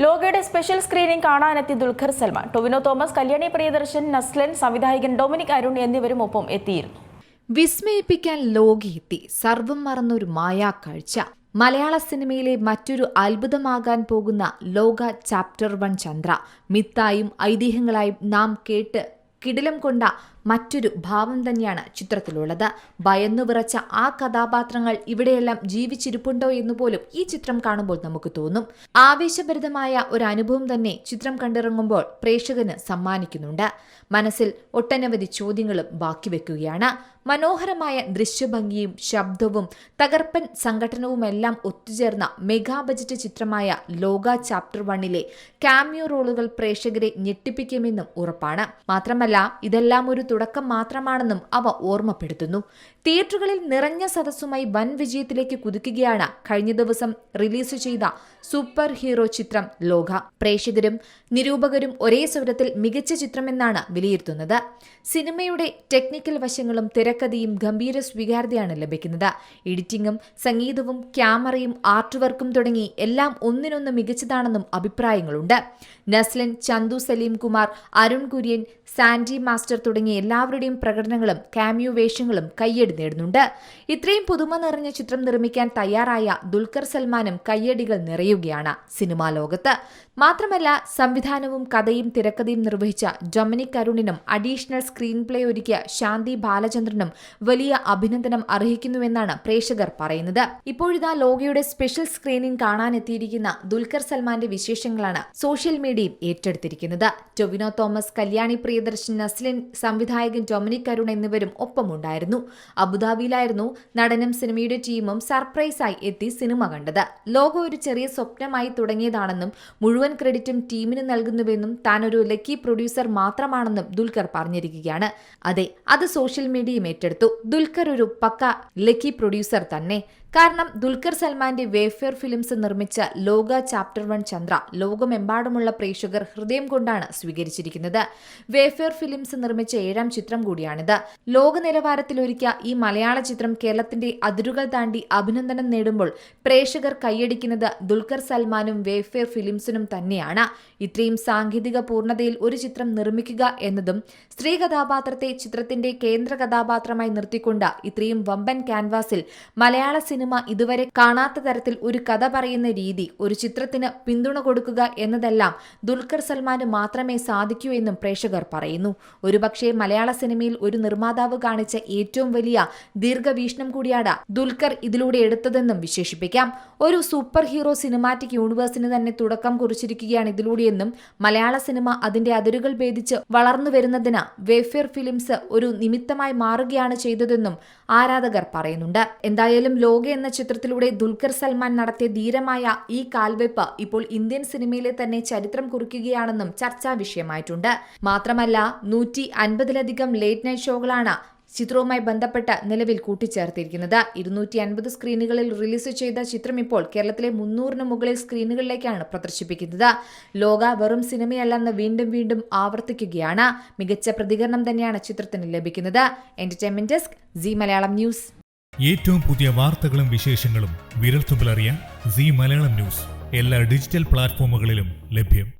ലോകയുടെ special screening കാണാനെത്തി ദുൽഖർ സൽമാൻ. ടൊവിനോ തോമസ് കല്യാണി പ്രിയദർശൻ നസ്ലൻ സംവിധായകൻ ഡൊമിനിക് അരുൺ എന്നിവരും ഒപ്പം എത്തിയിരുന്നു. വിസ്മയിപ്പിക്കാൻ ലോകയെത്തി സർവം മറന്നൊരു മായാക്കാഴ്ച. മലയാള സിനിമയിലെ മറ്റൊരു അത്ഭുതമാകാൻ പോകുന്ന ലോക ചാപ്റ്റർ വൺ ചന്ദ്ര. മിത്തായും ഐതിഹ്യങ്ങളായും നാം കേട്ട് കിടിലം കൊണ്ട മറ്റൊരു ഭാവം തന്നെയാണ് ചിത്രത്തിലുള്ളത്. ഭയന്നു വിറച്ച ആ കഥാപാത്രങ്ങൾ ഇവിടെയെല്ലാം ജീവിച്ചിരിപ്പുണ്ടോ എന്ന് പോലും ഈ ചിത്രം കാണുമ്പോൾ നമുക്ക് തോന്നും. ആവേശഭരിതമായ ഒരു അനുഭവം തന്നെ ചിത്രം കണ്ടിറങ്ങുമ്പോൾ പ്രേക്ഷകന് സമ്മാനിക്കുന്നുണ്ട്. മനസ്സിൽ ഒട്ടനവധി ചോദ്യങ്ങളും ബാക്കി വെക്കുകയാണ്. മനോഹരമായ ദൃശ്യഭംഗിയും ശബ്ദവും തകർപ്പൻ സംഘടനവുമെല്ലാം ഒത്തുചേർന്ന മെഗാ ബജറ്റ് ചിത്രമായ ലോക ചാപ്റ്റർ വണ്ണിലെ കാമിയോ റോളുകൾ പ്രേക്ഷകരെ ഞെട്ടിപ്പിക്കുമെന്നും ഉറപ്പാണ്. മാത്രമല്ല ഇതെല്ലാം ഒരു തുടക്കം മാത്രമാണെന്നും അവ ഓർമ്മപ്പെടുത്തുന്നു. തിയേറ്ററുകളിൽ നിറഞ്ഞ സദസ്സുമായി വൻ വിജയത്തിലേക്ക് കുതിക്കുകയാണ് കഴിഞ്ഞ ദിവസം റിലീസ് ചെയ്ത സൂപ്പർ ഹീറോ ചിത്രം ലോക. പ്രേക്ഷകരും നിരൂപകരും ഒരേ സ്വരത്തിൽ മികച്ച ചിത്രമെന്നാണ് വിലയിരുത്തുന്നത്. സിനിമയുടെ ടെക്നിക്കൽ വശങ്ങളും തിരക്കഥയും ഗംഭീര സ്വീകാര്യതയാണ് ലഭിക്കുന്നത്. എഡിറ്റിംഗും സംഗീതവും ക്യാമറയും ആർട്ട് വർക്കും തുടങ്ങി എല്ലാം ഒന്നിനൊന്ന് മികച്ചതാണെന്നും അഭിപ്രായങ്ങളുണ്ട്. നസ്ലൻ ചന്തു സലീം കുമാർ അരുൺ കുര്യൻ സാൻഡി മാസ്റ്റർ തുടങ്ങിയ എല്ലാവരുടെയും പ്രകടനങ്ങളും കാമിയോ വേഷങ്ങളും കയ്യടി നേടുന്നുണ്ട്. ഇത്രയും പുതുമ നിറഞ്ഞ ചിത്രം നിർമ്മിക്കാൻ തയ്യാറായ ദുൽഖർ സൽമാനും കയ്യടികൾ നിറയുകയാണ് സിനിമാ ലോകത്ത്. മാത്രമല്ല സംവിധാനവും കഥയും തിരക്കഥയും നിർവഹിച്ച ഡൊമിനിക് അരുണിനും അഡീഷണൽ സ്ക്രീൻ പ്ലേ ഒരുക്കിയ ശാന്തി ബാലചന്ദ്രനും വലിയ അഭിനന്ദനം അർഹിക്കുന്നുവെന്നാണ് പ്രേക്ഷകർ പറയുന്നത്. ഇപ്പോഴിതാ ലോകയുടെ സ്പെഷ്യൽ സ്ക്രീനിംഗ് കാണാനെത്തിയിരിക്കുന്ന ദുൽഖർ സൽമാന്റെ വിശേഷങ്ങളാണ് സോഷ്യൽ മീഡിയയും ഏറ്റെടുത്തിരിക്കുന്നത്. ടൊവിനോ തോമസ് കല്യാണി പ്രിയദർശൻ നസ്ലിൻ സംവിധായകൻ ഡൊമിനിക് അരുൺ എന്നിവരും ഒപ്പമുണ്ടായിരുന്നു. അബുദാബിയിലായിരുന്നു നടനും സിനിമയുടെ ടീമും സർപ്രൈസായി എത്തി സിനിമ കണ്ടത്. ലോകം ഒരു ചെറിയ സ്വപ്നമായി തുടങ്ങിയതാണെന്നും മുഴുവൻ ക്രെഡിറ്റും ടീമിന് നൽകുന്നുവെന്നും താൻ ഒരു ലക്കി പ്രൊഡ്യൂസർ മാത്രമാണെന്നും ദുൽഖർ പറഞ്ഞിരിക്കുകയാണ്. അതെ അത് സോഷ്യൽ മീഡിയയും ഏറ്റെടുത്തു. ദുൽഖർ ഒരു പക്ക ലക്കി പ്രൊഡ്യൂസർ തന്നെ. കാരണം ദുൽഖർ സൽമാന്റെ വേഫെയർ ഫിലിംസ് നിർമ്മിച്ച ലോക ചാപ്റ്റർ വൺ ചന്ദ്ര ലോകമെമ്പാടുമുള്ള പ്രേക്ഷകർ ഹൃദയം കൊണ്ടാണ് സ്വീകരിച്ചിരിക്കുന്നത്. വേഫെയർ ഫിലിംസ് നിർമ്മിച്ച ഏഴാം ചിത്രം കൂടിയാണിത്. ലോക നിലവാരത്തിലൊരുക്കിയ ഈ മലയാള ചിത്രം കേരളത്തിന്റെ അതിരുകൾ താണ്ടി അഭിനന്ദനം നേടുമ്പോൾ പ്രേക്ഷകർ കൈയടിക്കുന്നത് ദുൽഖർ സൽമാനും വേഫെയർ ഫിലിംസിനും തന്നെയാണ്. ഇത്രയും സാങ്കേതിക പൂർണതയിൽ ഒരു ചിത്രം നിർമ്മിക്കുക എന്നതും സ്ത്രീ കഥാപാത്രത്തെ ചിത്രത്തിന്റെ കേന്ദ്ര കഥാപാത്രമായി നിർത്തിക്കൊണ്ട് ഇത്രയും വമ്പൻ ക്യാൻവാസിൽ മലയാള സിനിമ ഇതുവരെ കാണാത്ത തരത്തിൽ ഒരു കഥ പറയുന്ന രീതി ഒരു ചിത്രത്തിന് പിന്തുണ കൊടുക്കുക എന്നതെല്ലാം ദുൽഖർ സൽമാന് മാത്രമേ സാധിക്കൂ എന്നും പ്രേക്ഷകർ പറയുന്നു. ഒരുപക്ഷെ മലയാള സിനിമയിൽ ഒരു നിർമ്മാതാവ് കാണിച്ച ഏറ്റവും വലിയ ദീർഘവീക്ഷണം കൂടിയാണ് ദുൽഖർ ഇതിലൂടെ എടുത്തതെന്നും വിശേഷിപ്പിക്കാം. ഒരു സൂപ്പർ ഹീറോ സിനിമാറ്റിക് യൂണിവേഴ്സിന് തന്നെ തുടക്കം കുറിച്ചിരിക്കുകയാണ് ഇതിലൂടെയെന്നും മലയാള സിനിമ അതിന്റെ അതിരുകൾ ഭേദിച്ച് വളർന്നു വരുന്നതിന് വേഫെയർ ഫിലിംസ് ഒരു നിമിത്തമായി മാറുകയാണ് ചെയ്തതെന്നും ആരാധകർ പറയുന്നുണ്ട്. എന്തായാലും ലോക എന്ന ചിത്രത്തിലൂടെ ദുൽഖർ സൽമാൻ നടത്തിയ ധീരമായ ഈ കാൽവെപ്പ് ഇപ്പോൾ ഇന്ത്യൻ സിനിമയിലെ തന്നെ ചരിത്രം കുറിക്കുകയാണെന്നും ചർച്ചാ വിഷയമായിട്ടുണ്ട്. മാത്രമല്ല നൂറ്റി അൻപതിലധികം ലേറ്റ് നൈറ്റ് ഷോകളാണ് ചിത്രവുമായി ബന്ധപ്പെട്ട് നിലവിൽ കൂട്ടിച്ചേർത്തിരിക്കുന്നത്. ഇരുന്നൂറ്റി അൻപത് സ്ക്രീനുകളിൽ റിലീസ് ചെയ്ത ചിത്രം ഇപ്പോൾ കേരളത്തിലെ മുന്നൂറിന് മുകളിൽ സ്ക്രീനുകളിലേക്കാണ് പ്രദർശിപ്പിക്കുന്നത്. ലോക വെറും സിനിമയല്ലെന്ന് വീണ്ടും വീണ്ടും ആവർത്തിക്കുകയാണ്. മികച്ച പ്രതികരണം തന്നെയാണ് ചിത്രത്തിന് ലഭിക്കുന്നത്. Entertainment desk Zee Malayalam news ഏറ്റവും പുതിയ വാർത്തകളും വിശേഷങ്ങളും വിരൽത്തുമ്പിൽ അറിയാൻ സി മലയാളം ന്യൂസ് എല്ലാ ഡിജിറ്റൽ പ്ലാറ്റ്ഫോമുകളിലും ലഭ്യം.